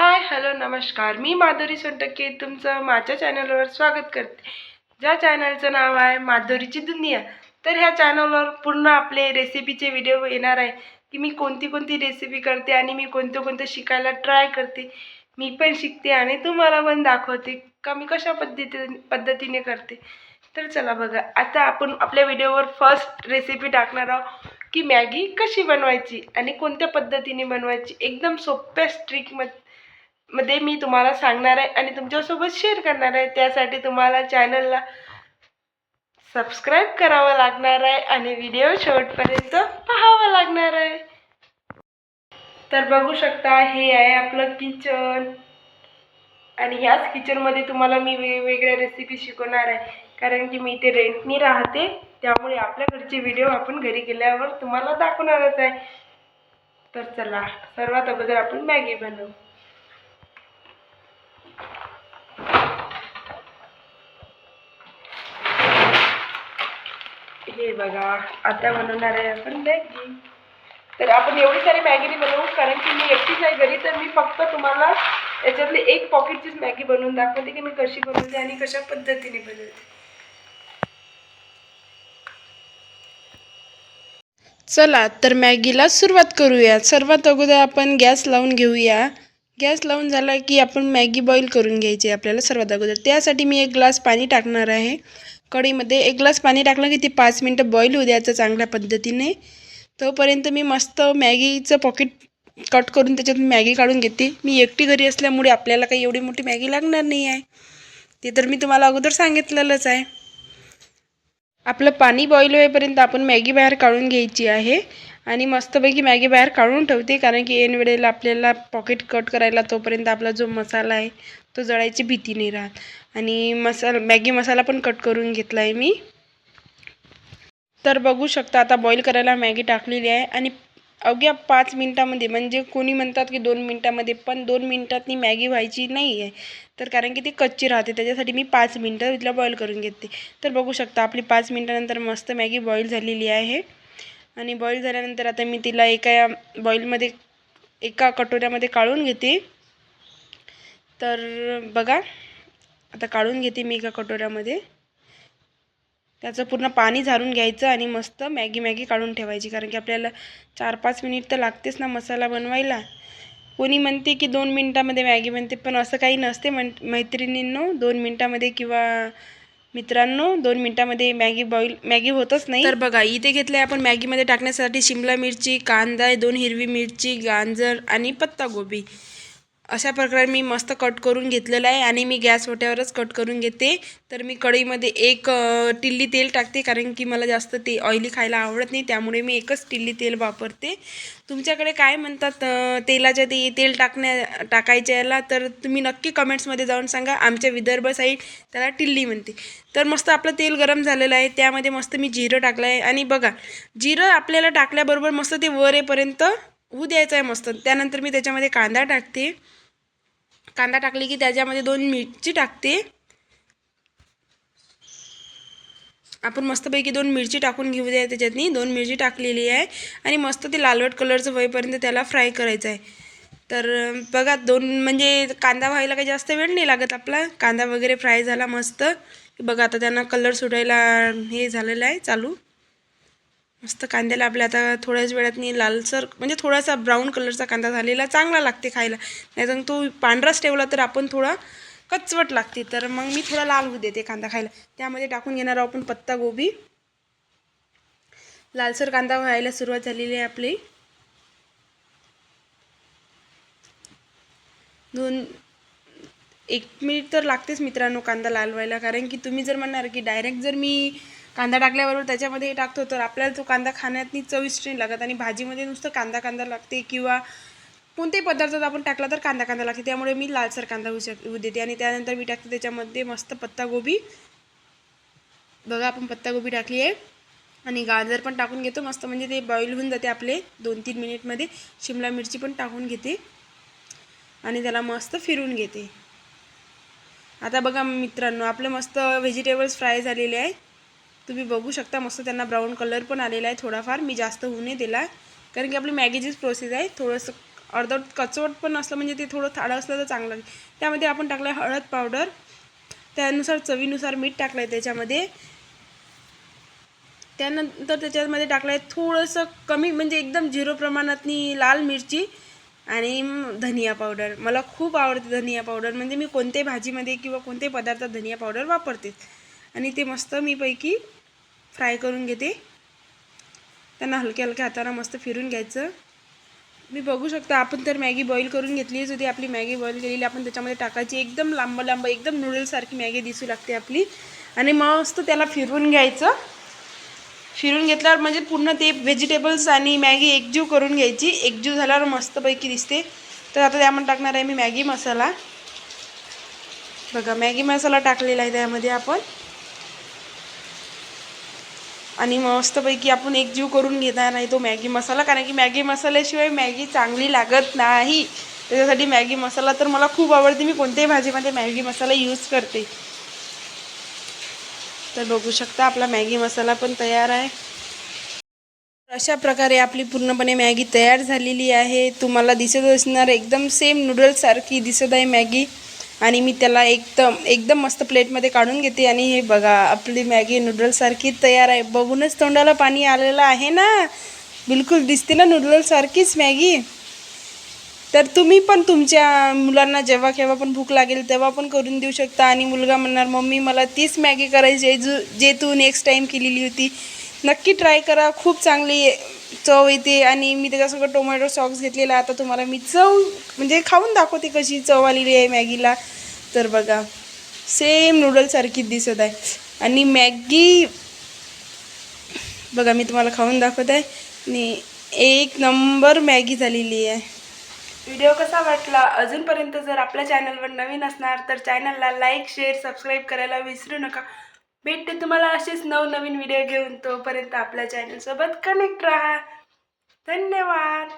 Hi hello नमस्कार. मी माधुरी सोनटक्के. तुमचं माझ्या चॅनलवर स्वागत करते. ज्या चॅनलचं नाव आहे माधुरीची दुनिया तर ह्या चॅनलवर पूर्ण आपले रेसिपीचे व्हिडिओ येणार आहे. की मी कोणती कोणती रेसिपी करते आणि मी कोणतं कोणतं शिकायला ट्राय करते मी पण शिकते आणि तुम्हाला पण दाखवते का मी कशा पद्धती पद्धतीने करते. तर चला बघा. आता आपण आपल्या व्हिडिओवर फर्स्ट रेसिपी टाकणार आहोत की मॅगी कशी बनवायची आणि कोणत्या पद्धतीने बनवायची. एकदम सोप्या स्ट्रिकमध्ये मध्ये मी तुम्हाला सांगणार आहे आणि तुमच्यासोबत शेअर करणार आहे. त्यासाठी तुम्हाला चॅनलला सबस्क्राईब करावं लागणार आहे आणि व्हिडिओ शेवटपर्यंत पाहावं लागणार आहे. तर बघू शकता हे आहे आपलं किचन आणि ह्याच किचनमध्ये तुम्हाला मी वेगवेगळ्या रेसिपी शिकवणार आहे. कारण की मी इथे रेंटनी राहते त्यामुळे आपल्याकडचे व्हिडिओ आपण घरी गेल्यावर तुम्हाला दाखवणारच आहे. तर चला सर्वात अगोदर आपण मॅगी बनवू. हे बघा आता बनवणार आहे आपण मॅगी तर आपण एवढी सारी मॅगी नाही बनवू कारण की मी एकटीच आहे घरी तर मी फक्त तुम्हाला याच्यातली एक पॉकेटचीच मॅगी बनवून दाखवते की मी कशी बनवते आणि कशा पद्धतीने बनवते. चला तर मॅगीला सुरुवात करूया. सर्वात अगोदर आपण गॅस लावून घेऊया. गॅस लावून झाला की आपण मॅगी बॉईल करून घ्यायची आपल्याला सर्वात अगोदर. त्यासाठी मी एक ग्लास पाणी टाकणार आहे. कढईमध्ये एक ग्लास पाणी टाकलं की ते पाच मिनटं बॉईल होऊ द्यायचं चांगल्या पद्धतीने. तोपर्यंत मी मस्त मॅगीचं पॉकेट कट करून त्याच्यातून मॅगी काढून घेते. मी एकटी घरी असल्यामुळे आपल्याला काही एवढी मोठी मॅगी लागणार नाही आहे. ते तर मी तुम्हाला अगोदर सांगितलेलंच आहे. आपलं पाणी बॉईल होईपर्यंत आपण मॅगी बाहेर काढून घ्यायची आहे. आणि मस्तपैकी मॅगी बाहेर काढून ठेवते कारण की ऐन वेळेला आपल्याला पॉकेट कट करायला तोपर्यंत आपला जो मसाला आहे तो जळायची भीती नाही राहत. आणि मसाला मॅगी मसाला पण कट करून घेतला आहे मी. तर बघू शकता आता बॉईल करायला मॅगी टाकलेली आहे. आणि अवघ्या पाच मिनटामध्ये म्हणजे कोणी म्हणतात की दोन मिनटामध्ये पण दोन मिनटातनी मॅगी व्हायची नाही आहे तर कारण की ती कच्ची राहते त्याच्यासाठी मी पाच मिनटं तिला बॉईल करून घेते. तर बघू शकता आपली पाच मिनटानंतर मस्त मॅगी बॉईल झालेली आहे. आणि बॉईल झाल्यानंतर आता मी तिला एका बॉईलमध्ये एका कटोऱ्यामध्ये काढून घेते. तर बघा आता काढून घेते मी एका कटोऱ्यामध्ये. त्याचं पूर्ण पाणी झारून घ्यायचं आणि मस्त मॅगी मॅगी काढून ठेवायची कारण की आपल्याला चार पाच मिनिट तर लागतेच ना मसाला बनवायला. कोणी म्हणते की दोन मिनटामध्ये मॅगी बनते पण असं काही नसते म्हण मैत्रिणींनो दोन मिनटामध्ये किंवा मित्रांनो दोन मिनटामध्ये मॅगी बॉईल मॅगी होतच नाही. तर बघा इथे घेतलं आहे आपण मॅगीमध्ये टाकण्यासाठी शिमला मिरची कांदा दोन हिरवी मिरची गाजर आणि पत्तागोबी. अशा प्रकारे मी मस्त कट करून घेतलेलं आहे आणि मी गॅस ओट्यावरच कट करून घेते. तर मी कढईमध्ये एक टिल्ली तेल टाकते कारण की मला जास्त ते ऑइली खायला आवडत नाही त्यामुळे मी एकच टिल्ली तेल वापरते. तुमच्याकडे काय म्हणतात तेलाच्या ते तेल टाकण्या टाकायच्या याला तर तुम्ही नक्की कमेंट्समध्ये जाऊन सांगा. आमच्या विदर्भ साईड त्याला टिल्ली म्हणते. तर मस्त आपलं तेल गरम झालेलं आहे. त्यामध्ये मस्त मी जिरं टाकलं आहे. आणि बघा जिरं आपल्याला टाकल्याबरोबर मस्त ते वर येईपर्यंत होऊ द्यायचं आहे मस्त. त्यानंतर मी त्याच्यामध्ये कांदा टाकते. कांदा टाकली की त्याच्यामध्ये दोन मिरची टाकते. आपण मस्तपैकी दोन मिरची टाकून घेऊ द्या त्याच्यातनी. दोन मिरची टाकलेली आहे. आणि मस्त ते लालवट कलरचं होईपर्यंत त्याला फ्राय करायचं आहे. तर बघा दोन म्हणजे कांदा व्हायला काही जास्त वेळ नाही लागत आपला. कांदा वगैरे फ्राय झाला मस्त. बघा आता त्यांना कलर सुटायला हे झालेलं आहे चालू. मस्त कांद्याला आपल्या आता थोड्याच वेळात मी लालसर म्हणजे थोडासा ब्राऊन कलरचा कांदा झालेला चांगला लागते खायला. नाही तर तो पांढराच ठेवला तर आपण थोडा कचवट लागते. तर मग मी थोडा लाल होऊ देते कांदा खायला. त्यामध्ये टाकून घेणार आहोत आपण पत्ता गोबी. लालसर कांदा व्हायला सुरुवात झालेली आहे आपली. दोन एक मिनिट तर लागतेच मित्रांनो कांदा लाल व्हायला कारण की तुम्ही जर म्हणणार की डायरेक्ट जर मी कांदा टाकल्याबरोबर त्याच्यामध्ये हे टाकतो तर आपल्याला तो कांदा खाण्यात चविष्ट नाही लागत आणि भाजीमध्ये नुसतं कांदा कांदा लागते किंवा कोणत्याही पदार्थात आपण टाकला तर कांदा कांदा लागते. त्यामुळे मी लालसर कांदा होऊ शक होऊ देते आणि त्यानंतर मी टाकते त्याच्यामध्ये मस्त पत्तागोबी बघा आपण पत्तागोबी टाकली आहे आणि गाजर पण टाकून घेतो. मस्त म्हणजे ते बॉईल होऊन जाते आपले दोन तीन मिनिटमध्ये. शिमला मिरची पण टाकून घेते आणि त्याला मस्त फिरून घेते. आता बघा मित्रांनो आपले मस्त व्हेजिटेबल्स फ्राय झालेले आहे. तुम्ही बघू शकता मस्त त्यांना ब्राऊन कलर पण आलेला आहे थोडाफार. मी जास्त होऊ नये दिला कारण की आपली मॅगीचीच प्रोसेस आहे थोडंसं अर्ध कचवट पण असलं म्हणजे ते थोडं थाडं असलं तर चांगलं लागेल त्यामध्ये आपण टाकलं आहे हळद पावडर त्यानुसार चवीनुसार मीठ टाकलं आहे त्याच्यामध्ये. त्यानंतर त्याच्यामध्ये टाकलं आहे थोडंसं कमी म्हणजे एकदम झिरो प्रमाणातनी लाल मिरची आणि धनिया पावडर मला खूप आवडते धनिया पावडर म्हणजे मी कोणत्याही भाजीमध्ये किंवा कोणत्याही पदार्थात धनिया पावडर वापरते. आणि ते मस्त मी पैकी फ्राय करून घेते. त्यांना हलक्या हलक्या हाताना मस्त फिरून घ्यायचं. मी बघू शकता आपण तर मॅगी बॉईल करून घेतलीच होती आपली मॅगी बॉईल केलेली आपण त्याच्यामध्ये टाकायची एकदम लांब लांब एकदम नूडल्ससारखी मॅगी दिसू लागते आपली. आणि मस्त त्याला फिरवून घ्यायचं. फिरून घेतल्यावर म्हणजे पूर्ण ते व्हेजिटेबल्स आणि मॅगी एकजीव करून घ्यायची. एकजीव झाल्यावर मस्तपैकी दिसते. तर आता त्यामध्ये टाकणार आहे मी मॅगी मसाला. बघा मॅगी मसाला टाकलेला आहे त्यामध्ये आपण. आणि मस्तपैकी आपण एकजीव करून घेणार नाही तो मॅगी मसाला कारण की मॅगी मसाल्याशिवाय मॅगी चांगली लागत नाही. त्याच्यासाठी मॅगी मसाला तर मला खूप आवडते. मी कोणत्याही भाजीमध्ये मॅगी मसाला यूज करते. तर बघू शकता आपला मॅगी मसाला पण तयार आहे. अशा प्रकारे आपली पूर्णपणे मॅगी तयार झालेली आहे. तुम्हाला दिसत असणार एकदम सेम नूडल्ससारखी दिसत आहे मॅगी. आणि मी त्याला एकदम एकदम मस्त प्लेटमध्ये काढून घेते. आणि हे बघा आपली मॅगी नूडल्ससारखी तयार आहे. बघूनच तोंडाला पाणी आलेलं आहे ना? बिलकुल दिसते ना नूडल्ससारखीच मॅगी? तर तुम्ही पण तुमच्या मुलांना जेव्हा केव्हा पण भूक लागेल तेव्हा पण करून देऊ शकता. आणि मुलगा म्हणणार मम्मी मला तीच मॅगी करायची आहे जू जे तू नेक्स्ट टाईम केलेली होती. नक्की ट्राय करा. खूप चांगली चव येते आणि मी त्याच्यासोबत टोमॅटो सॉस घेतलेला. आता तुम्हाला मी चव म्हणजे खाऊन दाखवते कशी चव आलेली आहे मॅगीला. तर बघा सेम नूडल्ससारखीच दिसत आहे. आणि मॅगी बघा मी तुम्हाला खाऊन दाखवत आहे. आणि एक नंबर मॅगी झालेली आहे. व्हिडिओ कसा वाटला? अजूनपर्यंत जर आपल्या चॅनलवर नवीन असणार तर चॅनलला लाईक शेअर सबस्क्राईब करायला विसरू नका. भेटते तुम्हाला असेच नवनवीन व्हिडिओ घेऊन तोपर्यंत आपल्या चॅनलसोबत कनेक्ट राहा. धन्यवाद.